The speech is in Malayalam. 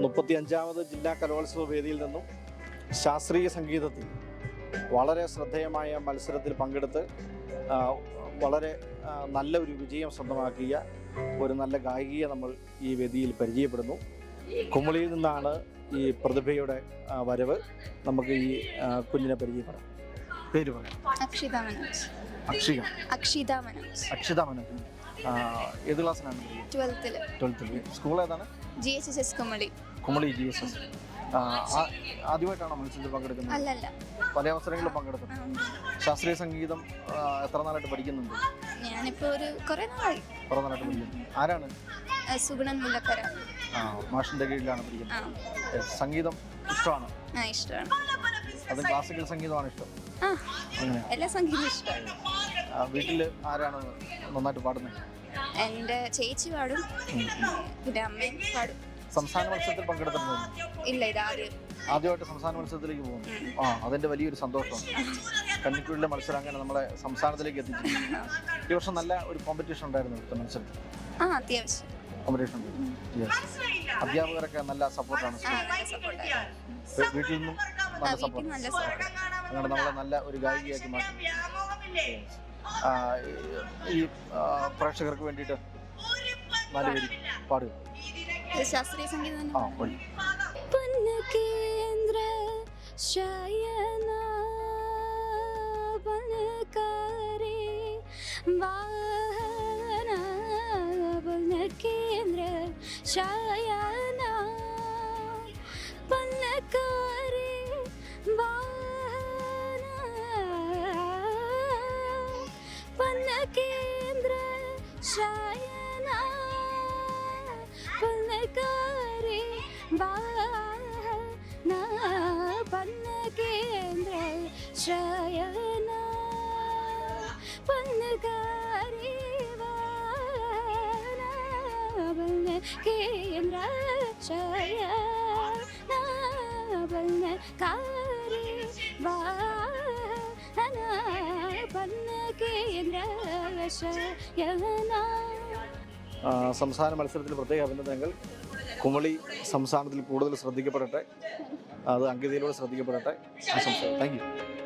മുപ്പത്തി അഞ്ചാമത് ജില്ലാ കലോത്സവ വേദിയിൽ നിന്നും ശാസ്ത്രീയ സംഗീതത്തിൽ വളരെ ശ്രദ്ധേയമായ മത്സരത്തിൽ പങ്കെടുത്ത് വളരെ നല്ല ഒരു വിജയം സ്വന്തമാക്കിയ ഒരു നല്ല ഗായികയെ നമ്മൾ ഈ വേദിയിൽ പരിചയപ്പെടുന്നു. കുമളിയിൽ നിന്നാണ് ഈ പ്രതിഭയുടെ വരവ്. നമുക്ക് ഈ കുഞ്ഞിനെ പരിചയപ്പെടാം. പേര് പറയാം. അക്ഷിത മനോജ്. അക്ഷിക അക്ഷിത മനോജ്. അക്ഷിത മനോജ്. ആ, ഏത് ക്ലാസ്സിലാണ്? ട്വൽത്തിൽ ട്വൽത്തിൽ സ്കൂൾ ഏതാണ്? G H S S Kumily. Kumily G S S ആദ്യമായിട്ടാണോ മത്സരത്തിൽ പങ്കെടുക്കുന്നത്? പല അവസരങ്ങളിലും പങ്കെടുത്തിട്ടുണ്ട്. ശാസ്ത്രീയ സംഗീതം എത്ര നാളായിട്ട് പഠിക്കുന്നുണ്ട്? ഞാനിപ്പോ ഒരു കുറേ നാളായി. കുറേ നാളായിട്ട് പഠിക്കുന്നു. ആരാണ്? സുഗുണൻ മുല്ലക്കര ആ മാഷിന്റെ കീഴിലാണ് പഠിക്കുന്നത്. സംഗീതം ഇഷ്ടമാണ്? ഇഷ്ടമാണ്. അത് ക്ലാസിക്കൽ സംഗീതമാണ് ഇഷ്ടം. എല്ലാ സംഗീതം ഇഷ്ടമാണ്. വീട്ടിൽ ആരാണ് നന്നായിട്ട് പാടുന്നത്? എന്റെ ചേച്ചി പാടും പിന്നെ അമ്മയും പാടും. സംസ്ഥാന മത്സരത്തിൽ പങ്കെടുത്തിരുന്നു ഇല്ല ഇത് ആദ്യം. ആദ്യമായിട്ട് സംസ്ഥാന മത്സരത്തിലേക്ക് പോകുന്നു. ആ അതിന്റെ വലിയൊരു സന്തോഷമാണ്. കന്നിക്കുഴിലെ മത്സരം അങ്ങനെ നമ്മളെ സംസ്ഥാനത്തിലേക്ക് എത്തിച്ചു ഈ വർഷം നല്ല ഒരു കോമ്പറ്റീഷൻ ഉണ്ടായിരുന്നു ഇവിടുത്തെ മത്സരത്തിൽ. ആ അത്യാവശ്യം. കോമ്പറ്റീഷൻ അധ്യാപകരൊക്കെ നല്ല സപ്പോർട്ടാണ് വീട്ടിൽ നിന്നും നല്ല സപ്പോർട്ട് അങ്ങനെ നമ്മളെ നല്ല ഒരു ഗായികയാക്കി മാറ്റി. ആ, ഈ പ്രേക്ഷകർക്ക് വേണ്ടിയിട്ട് നല്ല പേര് പാടുക. ശാസ്ത്രീയ സംഗീതം ആ പാടി കേന്ദ്ര ശയന ബലകാരി വാഹന കേന്ദ്ര ശയന. ബലകാരി വാഹന. കേന്ദ്ര ശയന. പല്ലക്കാരി വാഹന പല്ലകേന്ദ്ര ശയന പല്ലകാരി വാഹന പല്ലകേന്ദ്ര ശയന പല്ലകാരി വാഹന പല്ലകേന്ദ്ര ശയന ആ, സംസ്ഥാന മത്സരത്തിൽ പ്രത്യേക അഭിനന്ദനങ്ങൾ. കുമളി സംസ്ഥാനത്തിൽ കൂടുതൽ ശ്രദ്ധിക്കപ്പെടട്ടെ. അത് അങ്കിതയിലൂടെ ശ്രദ്ധിക്കപ്പെടട്ടെ. Thank you